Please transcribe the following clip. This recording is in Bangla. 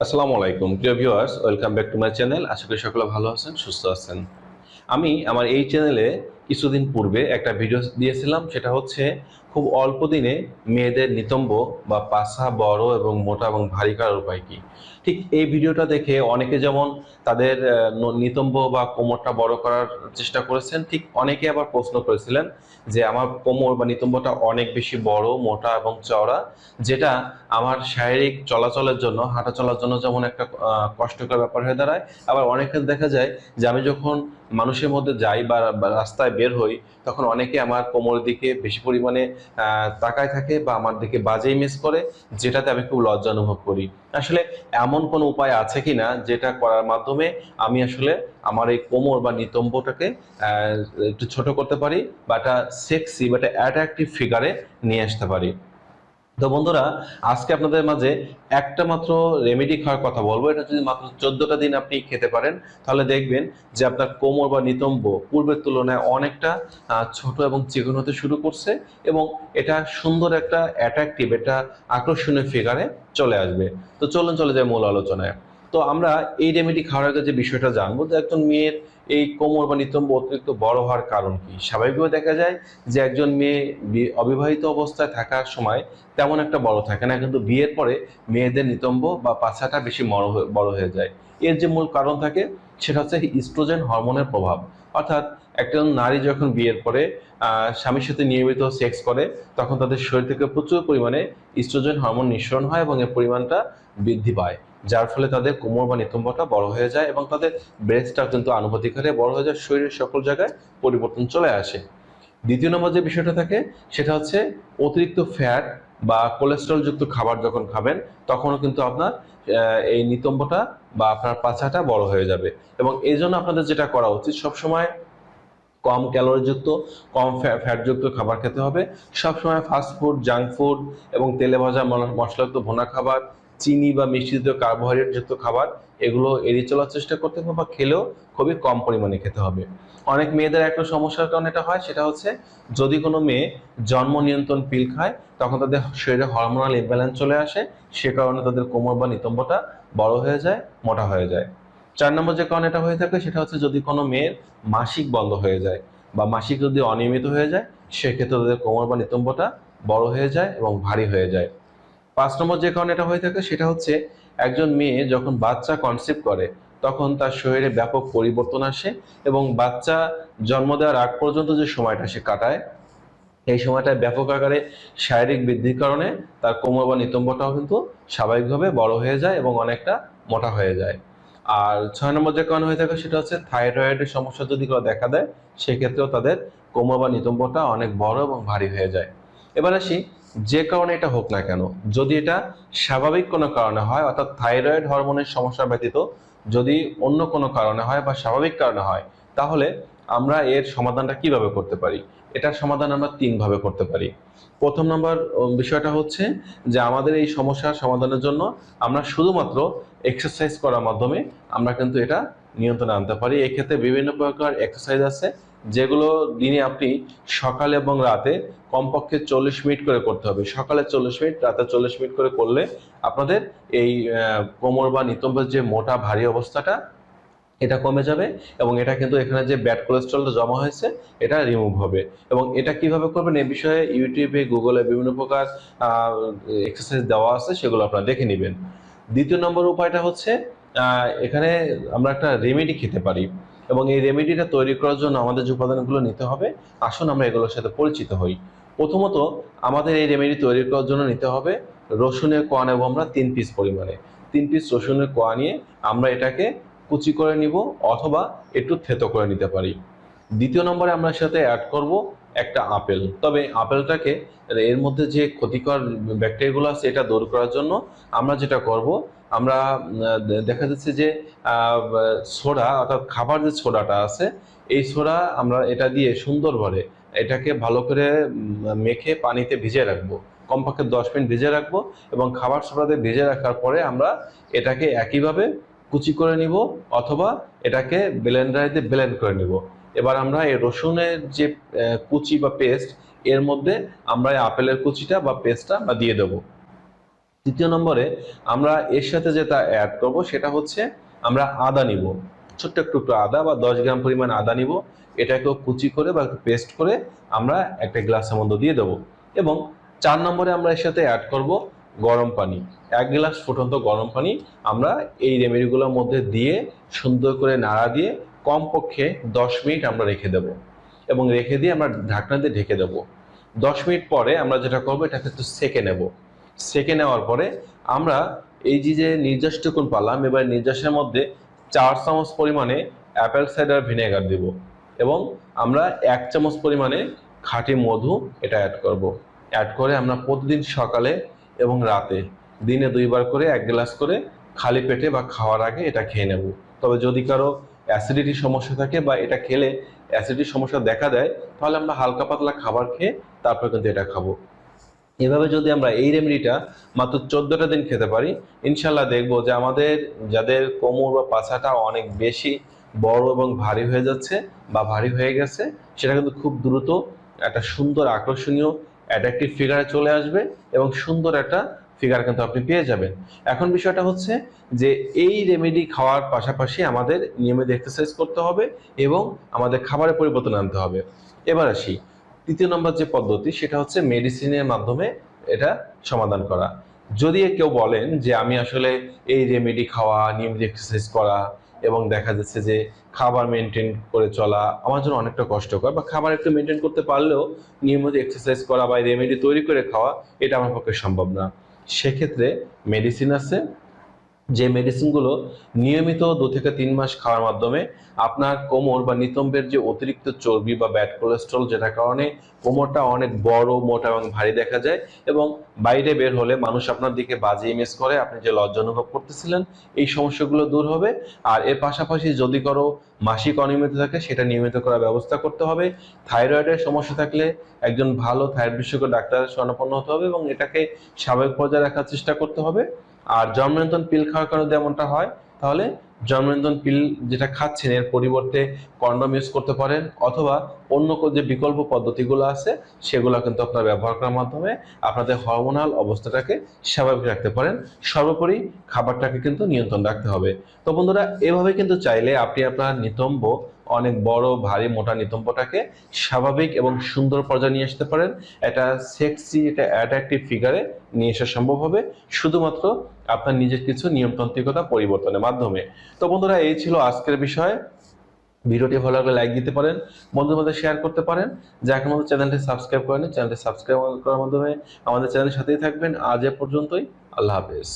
আসসালামু আলাইকুম। প্রিয় viewers, welcome back to my channel. আশা করি সকলে ভালো আছেন, সুস্থ আছেন। আমি আমার এই চ্যানেলে কিছুদিন পূর্বে একটা ভিডিও দিয়েছিলাম, সেটা হচ্ছে খুব অল্প দিনে মেয়েদের নিতম্ব বা পাছা বড় এবং মোটা এবং ভারী করার উপায় কি? ঠিক এই ভিডিওটা দেখে অনেকে যেমন তাদের নিতম্ব বা কোমরটা বড় করার চেষ্টা করেছেন, ঠিক অনেকে আবার প্রশ্ন করেছিলেন যে আমার কোমর বা নিতম্বটা অনেক বেশি বড়, মোটা এবং চওড়া, যেটা আমার শারীরিক চলাচলের জন্য, হাঁটা চলার জন্য যেমন একটা কষ্টকর ব্যাপার হয়ে দাঁড়ায়। আবার অনেকে দেখা যায় যে আমি যখন মানুষের মধ্যে যাই বা রাস্তায় বের হই, তখন অনেকে আমার কোমর দিকে বেশি পরিমাণে তাকায় থাকে বা আমার দিকে বাজে মিস করে, যেটাতে আমি খুব লজ্জা অনুভব করি। আসলে এমন কোনো উপায় আছে কি না যেটা করার মাধ্যমে আমি আসলে আমার এই কোমর বা নিতম্বটাকে একটু ছোট করতে পারি বা একটা সেক্সি বা একটা অ্যাট্রাকটিভ ফিগারে নিয়ে আসতে পারি। তো বন্ধুরা, আজকে আপনাদের মাঝে একটা মাত্র রেমেডি খাওয়ার কথা বলব। এটা যদি মাত্র চোদ্দটা দিন আপনি খেতে পারেন, তাহলে দেখবেন যে আপনার কোমর বা নিতম্ব পূর্বের তুলনায় অনেকটা ছোট এবং চিকন হতে শুরু করছে এবং এটা সুন্দর একটা অ্যাট্রাকটিভ এটা আকর্ষণীয় ফিগারে চলে আসবে। তো চলুন, চলে যায় মূল আলোচনায়। তো আমরা এই রেমেডি খাওয়ার আগে যে বিষয়টা জানব যে একজন মেয়ের এই কোমর বা নিতম্ব অতিরিক্ত বড় হওয়ার কারণ কি? স্বাভাবিকভাবে দেখা যায় যে একজন মেয়ে অবিবাহিত অবস্থায় থাকার সময় তেমন একটা বড় থাকে না, কিন্তু বিয়ের পরে মেয়েদের নিতম্ব বা পাছাটা বেশি বড় হয়ে বড় হয়ে যায়। এর যে মূল কারণ থাকে সেটা হচ্ছে ইস্ট্রোজেন হরমোনের প্রভাব। অর্থাৎ একজন নারী যখন বিয়ের পরে স্বামীর সাথে নিয়মিত সেক্স করে, তখন তাদের শরীর থেকে প্রচুর পরিমাণে ইস্ট্রোজেন হরমোন নিঃসরণ হয় এবং এর পরিমাণটা বৃদ্ধি পায়। যার ফলে তাদের কোমর বা নিতম্বটা বড় হয়ে যায় এবং তাদের ব্রেস্টটা কিন্তু আনুপাতিক হারে বড় হয়ে যায়, শরীরের সকল জায়গায় পরিবর্তন চলে আসে। দ্বিতীয় নম্বর যে বিষয়টা থাকে, সেটা হচ্ছে অতিরিক্ত ফ্যাট বা কোলেস্ট্রল যুক্ত খাবার যখন খাবেন, তখনও কিন্তু আপনার এই নিতম্বটা বা আপনার পাছাটা বড় হয়ে যাবে। এবং এই জন্য আপনাদের যেটা করা উচিত সবসময় কম ক্যালোরিযুক্ত, কম ফ্যাটযুক্ত খাবার খেতে হবে। সবসময় ফাস্ট ফুড জাঙ্ক ফুড এবং তেলে ভাজা মশলাযুক্ত ভোনা খাবার, চিনি বা মিষ্টিযুক্ত কার্বোহাইড্রেট যুক্ত খাবার, এগুলো এড়িয়ে চলার চেষ্টা করতে হবে বা খেলেও খুবই কম পরিমাণে খেতে হবে। অনেক মেয়েদের একটা সমস্যার কারণে এটা হয়, সেটা হচ্ছে যদি কোনো মেয়ে জন্ম নিয়ন্ত্রণ পিল খায়, তখন তাদের শরীরে হরমোনাল ইমব্যালেন্স চলে আসে, সে কারণে তাদের কোমর বা নিতম্বটা বড় হয়ে যায়, মোটা হয়ে যায়। চার নম্বর যে কারণে এটা হয়ে থাকে, সেটা হচ্ছে যদি কোনো মেয়ের মাসিক বন্ধ হয়ে যায় বা মাসিক যদি অনিয়মিত হয়ে যায়, সেক্ষেত্রে তাদের কোমর বা নিতম্বটা বড় হয়ে যায় এবং ভারী হয়ে যায়। পাঁচ নম্বর যে কারণে এটা হয়ে থাকে, সেটা হচ্ছে একজন মেয়ে যখন বাচ্চা কনসেপ্ট করে, তখন তার শরীরে ব্যাপক পরিবর্তন আসে এবং বাচ্চা জন্ম দেওয়ার আগ পর্যন্ত যে সময়টা সে কাটায়, এই সময়টায় ব্যাপক আকারে শারীরিক বৃদ্ধির কারণে তার কোমর বা নিতম্বটাও কিন্তু স্বাভাবিকভাবে বড় হয়ে যায় এবং অনেকটা মোটা হয়ে যায়। আর ছয় নম্বর যে কারণ হয়ে থাকে সেটা হচ্ছে থাইরয়েডের সমস্যা যদি কেউ দেখা দেয়, সেক্ষেত্রেও তাদের কোমর বা নিতম্বটা অনেক বড় এবং ভারী হয়ে যায়। এবার আসি, যে কারণে এটা হোক না কেন, যদি এটা স্বাভাবিক কোনো কারণে হয়, অর্থাৎ থাইরয়েড হরমোনের সমস্যা ব্যতীত যদি অন্য কোনো কারণে হয় বা স্বাভাবিক কারণে হয়, তাহলে আমরা এর সমাধানটা কীভাবে করতে পারি? এটার সমাধান আমরা তিনভাবে করতে পারি। প্রথম নম্বর বিষয়টা হচ্ছে যে আমাদের এই সমস্যার সমাধানের জন্য আমরা শুধুমাত্র এক্সারসাইজ করার মাধ্যমে আমরা কিন্তু এটা নিয়ন্ত্রণে আনতে পারি। এক্ষেত্রে বিভিন্ন প্রকার এক্সারসাইজ আছে, যেগুলো দিনে আপনি সকালে এবং রাতে কমপক্ষে চল্লিশ মিনিট করে করতে হবে। সকালে চল্লিশ মিনিট, রাতে চল্লিশ মিনিট করে করলে আপনাদের এই কোমর বা নিতম্বের যে মোটা, ভারী অবস্থাটা এটা কমে যাবে এবং এটা কিন্তু এখানে যে ব্যাড কোলেস্ট্রলটা জমা হয়েছে, এটা রিমুভ হবে। এবং এটা কীভাবে করবেন এই বিষয়ে ইউটিউবে, গুগলে বিভিন্ন প্রকার এক্সারসাইজ দেওয়া আছে, সেগুলো আপনারা দেখে নেবেন। দ্বিতীয় নম্বর উপায়টা হচ্ছে এখানে আমরা একটা রেমেডি খেতে পারি। এবং এই রেমেডিটা তৈরি করার জন্য আমাদের যে উপাদানগুলো নিতে হবে, আসুন আমরা এগুলোর সাথে পরিচিত হই। প্রথমত, আমাদের এই রেমেডি তৈরি করার জন্য নিতে হবে রসুনের কোয়া নেব আমরা তিন পিস পরিমাণে। তিন পিস রসুনের কোয়া নিয়ে আমরা এটাকে কুচি করে নিব অথবা একটু থেতো করে নিতে পারি। দ্বিতীয় নম্বরে আমরা সাথে অ্যাড করব একটা আপেল। তবে আপেলটাকে এর মধ্যে যে ক্ষতিকর ব্যাকটেরিয়াগুলো আছে, এটা দূর করার জন্য আমরা যেটা করব, আমরা দেখা যাচ্ছে যে সোডা অর্থাৎ খাবার যে সোডাটা আছে, এই সোডা আমরা এটা দিয়ে সুন্দরভাবে এটাকে ভালো করে মেখে পানিতে ভিজিয়ে রাখব। কমপক্ষে দশ মিনিট ভিজিয়ে রাখব এবং খাবার সোডাতে ভিজিয়ে রাখার পরে আমরা এটাকে একইভাবে কুচি করে নিব অথবা এটাকে ব্লেন্ডারে ব্লেন্ড করে নিব। এবার আমরা এই রসুনের যে কুচি বা পেস্ট এর মধ্যে আমরা আপেলের কুচিটা বা পেস্টটা বা দিয়ে দেবো। তৃতীয় নম্বরে আমরা এর সাথে যেটা অ্যাড করব সেটা হচ্ছে আমরা আদা নিব। ছোট্ট একটু আদা বা দশ গ্রাম পরিমাণ আদা নিব। এটাকে কুচি করে বা পেস্ট করে আমরা একটা গ্লাসের মধ্যে দিয়ে দেবো। এবং চার নম্বরে আমরা এর সাথে অ্যাড করব গরম পানি। এক গ্লাস ফুটন্ত গরম পানি আমরা এই রেমেডিগুলোর মধ্যে দিয়ে সুন্দর করে নাড়া দিয়ে কমপক্ষে দশ মিনিট আমরা রেখে দেব এবং রেখে দিয়ে আমরা ঢাকনা দিয়ে ঢেকে দেবো। দশ মিনিট পরে আমরা যেটা করব, এটাকে একটু সেকে নেব। সেকে নেওয়ার পরে আমরা এই যে যে নির্যাসটুকুন পালাম এবার নির্যাসের মধ্যে চার চামচ পরিমাণে অ্যাপেল সাইডার ভিনেগার দিব এবং আমরা এক চামচ পরিমাণে খাঁটি মধু এটা অ্যাড করব। অ্যাড করে আমরা প্রতিদিন সকালে এবং রাতে দিনে দুইবার করে এক গ্লাস করে খালি পেটে বা খাওয়ার আগে এটা খেয়ে নেব। তবে যদি কারও অ্যাসিডিটির সমস্যা থাকে বা এটা খেলে অ্যাসিডিটির সমস্যা দেখা দেয়, তাহলে আমরা হালকা পাতলা খাবার খেয়ে তারপর কিন্তু এটা খাব। এভাবে যদি আমরা এই রেমেডিটা মাত্র চোদ্দটা দিন খেতে পারি ইনশাল্লাহ দেখব যে আমাদের যাদের কোমর বা পাছাটা অনেক বেশি বড় এবং ভারী হয়ে যাচ্ছে বা ভারী হয়ে গেছে, সেটা কিন্তু খুব দ্রুত একটা সুন্দর আকর্ষণীয় অ্যাট্রাকটিভ ফিগারে চলে আসবে এবং সুন্দর একটা ফিগার কিন্তু আপনি পেয়ে যাবেন। এখন বিষয়টা হচ্ছে যে এই রেমেডি খাওয়ার পাশাপাশি আমাদের নিয়মিত এক্সারসাইজ করতে হবে এবং আমাদের খাবারের পরিবর্তন আনতে হবে। এবার আসি, তৃতীয় নম্বর যে পদ্ধতি সেটা হচ্ছে মেডিসিনের মাধ্যমে এটা সমাধান করা। যদি কেউ বলেন যে আমি আসলে এই রেমেডি খাওয়া, নিয়মিত এক্সারসাইজ করা এবং দেখা যাচ্ছে যে খাবার মেনটেন করে চলা আমার জন্য অনেকটা কষ্টকর বা খাবার একটু মেনটেন করতে পারলেও নিয়মিত এক্সারসাইজ করা বা রেমেডি তৈরি করে খাওয়া, এটা আমার পক্ষে সম্ভব না। সেক্ষেত্রে মেডিসিন আছে যে মেডিসিনগুলো নিয়মিত দু থেকে তিন মাস খাওয়ার মাধ্যমে আপনার কোমর বা নিতম্বের যে অতিরিক্ত চর্বি বা ব্যাড কোলেস্ট্রল যেটার কারণে কোমরটা অনেক বড়, মোটা এবং ভারী দেখা যায় এবং বাইরে বের হলে মানুষ আপনার দিকে বাজে ইমেজ করে। আপনি যে লজ্জা অনুভব করতেছিলেন, এই সমস্যাগুলো দূর হবে। আর এর পাশাপাশি যদি কারও মাসিক অনিয়মিত থাকে, সেটা নিয়মিত করার ব্যবস্থা করতে হবে। থাইরয়েডের সমস্যা থাকলে একজন ভালো থাইরয়েড বিশেষজ্ঞ ডাক্তারের শরণাপন্ন হতে হবে এবং এটাকে স্বাভাবিক পর্যায়ে রাখার চেষ্টা করতে হবে। আর জন্মনিয়ন্ত্রণ পিল খাওয়ার কারণে যদি এমনটা হয়, তাহলে জন্মনিয়ন্ত্রণ পিল যেটা খাচ্ছেন, এর পরিবর্তে কন্ডম ইউজ করতে পারেন অথবা অন্য যে বিকল্প পদ্ধতিগুলো আছে, সেগুলো কিন্তু আপনারা ব্যবহার করার মাধ্যমে আপনাদের হরমোনাল অবস্থাটাকে স্বাভাবিক রাখতে পারেন। সর্বোপরি খাবারটাকে কিন্তু নিয়ন্ত্রণ রাখতে হবে। তো বন্ধুরা, এভাবে কিন্তু চাইলে আপনি আপনার নিতম্ব অনেক বড়, ভারী, মোটা নিতম্বটাকে স্বাভাবিক এবং সুন্দর পর্যায়ে নিয়ে আসতে পারেন। এটা সেক্সি এটা অ্যাট্রাকটিভ ফিগারে নিয়ে আসা সম্ভব হবে। শুধুমাত্র আপনার নিজের কিছু নিয়মতান্ত্রিকতা পরিবর্তনের মাধ্যমে। তো বন্ধুরা, এই ছিল আজকের বিষয়। ভিডিওটি ভালো লাগলে লাইক দিতে পারেন, বন্ধুদের মধ্যে শেয়ার করতে পারেন। যা এখন আমাদের চ্যানেলটি সাবস্ক্রাইব করেন চ্যানেলটি সাবস্ক্রাইব করার মাধ্যমে আমাদের চ্যানেলের সাথেই থাকবেন। আজ এ পর্যন্তই, আল্লাহ হাফেজ।